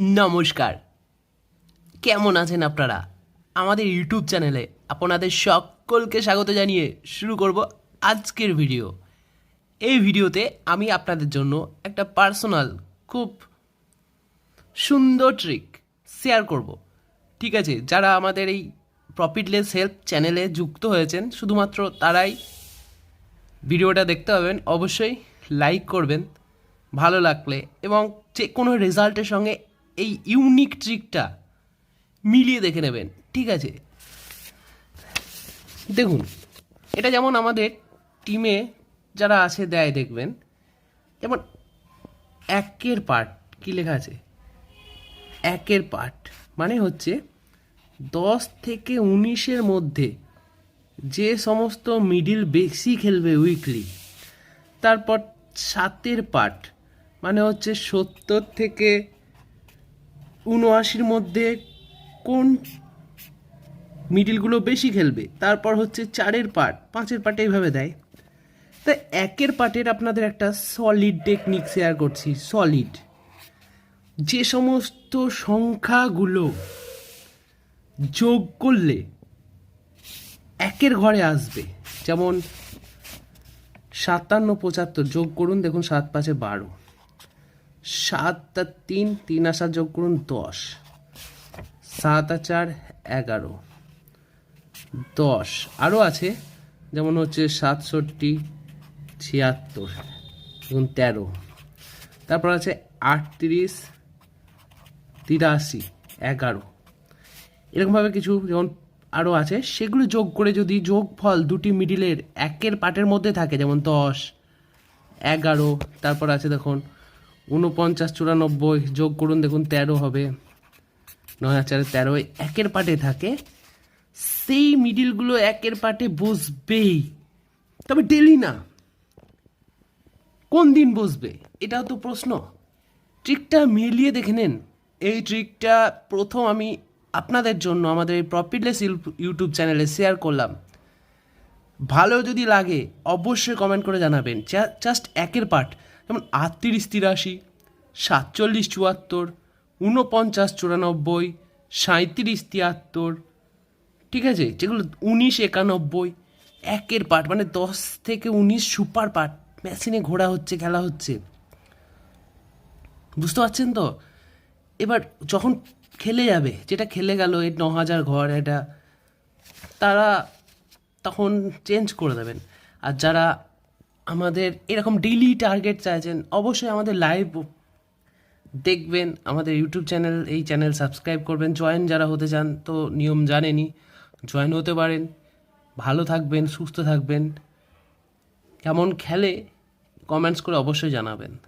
নমস্কার। কেমন আছেন আপনারা? আমাদের ইউটিউব চ্যানেলে আপনাদের সকলকে স্বাগত জানিয়ে শুরু করব আজকের ভিডিও। এই ভিডিওতে আমি আপনাদের জন্য একটা পার্সোনাল, খুব সুন্দর ট্রিক শেয়ার করব। ঠিক আছে, যারা আমাদের এই প্রফিটলেস হেল্প চ্যানেলে যুক্ত হয়েছেন, শুধুমাত্র তারাই ভিডিওটা দেখতে পাবেন, অবশ্যই লাইক করবেন, ভালো লাগলে এবং যে কোনো রেজাল্টের সঙ্গে এই ইউনিক ট্রিকটা মিলিয়ে দেখে নেবেন, ঠিক আছে? দেখুন, এটা যেমন আমাদের টিমে যারা আছে দেয় দেখবেন, যেমন একের পার্ট কী লেখা আছে? একের পার্ট মানে হচ্ছে দশ থেকে উনিশের মধ্যে যে সমস্ত মিডিল বেশি খেলবে উইকলি তারপর সাতের পার্ট মানে হচ্ছে সত্তর থেকে উনআশির মধ্যে কোন মিডিলগুলো বেশি খেলবে? তারপর হচ্ছে চারের পার্ট পাঁচের পার্টে এইভাবে দেয়। তা একের পার্টের আপনাদের একটা সলিড টেকনিক শেয়ার করছি সলিড যে সমস্ত সংখ্যাগুলো যোগ করলে একের ঘরে আসবে, যেমন সাতান্ন, পঁচাত্তর, যোগ করুন, দেখুন সাত, পাঁচে বারো। সাত আর তিন তিন আর সাত যোগ করুন দশ। সাত আর চার, এগারো। দশ। আরও আছে, যেমন হচ্ছে সাতষট্টি, ছিয়াত্তর দেখুন তেরো। তারপর আছে আটত্রিশ, তিরাশি, এগারো। এরকমভাবে কিছু যেমন আরও আছে, সেগুলো যোগ করে যদি যোগফল দুটি মিডিলের একের পার্টের মধ্যে থাকে, যেমন দশ, এগারো, তারপর আছে দেখুন উনপঞ্চাশ চুরানব্বই যোগ করুন, দেখুন তেরো হবে। নয় হাজার তেরো একের পার্টে থাকে। সেই মিডিলগুলো একের পার্টে বসবেই। তবে ডেলি না। কোন দিন বসবে? এটাও তো প্রশ্ন। ট্রিকটা মিলিয়ে দেখে নেন। এই ট্রিকটা প্রথম আমি আপনাদের জন্য আমাদের এই প্রফিটলেস ইউটিউব চ্যানেলে শেয়ার করলাম। ভালো যদি লাগে, অবশ্যই কমেন্ট করে জানাবেন। জাস্ট একের পার্ট যেমন আটত্রিশ, তিরাশি সাতচল্লিশ চুয়াত্তর, ঊনপঞ্চাশ চুরানব্বই সাঁত্রিশ তিয়াত্তর, ঠিক আছে? যেগুলো উনিশ একানব্বই, একের পার্ট মানে দশ থেকে উনিশ সুপার পার্ট, মেশিনে ঘোরা হচ্ছে, খেলা হচ্ছে। বুঝতে পারছেন তো? এবার যখন খেলে যাবে, যেটা খেলে গেল, এই ন হাজার ঘর, এটা, তারা তখন চেঞ্জ করে দেবেন। আর যারা আমাদের এরকম ডেইলি টার্গেট চাইছেন, অবশ্যই আমাদের লাইভ দেখবেন, আমাদের ইউটিউব চ্যানেল এই চ্যানেল সাবস্ক্রাইব করবেন। জয়েন যারা হতে চান, তো নিয়ম জানেনি জয়েন হতে পারেন। ভালো থাকবেন, সুস্থ থাকবেন। কেমন খেলে কমেন্টস করে অবশ্যই জানাবেন।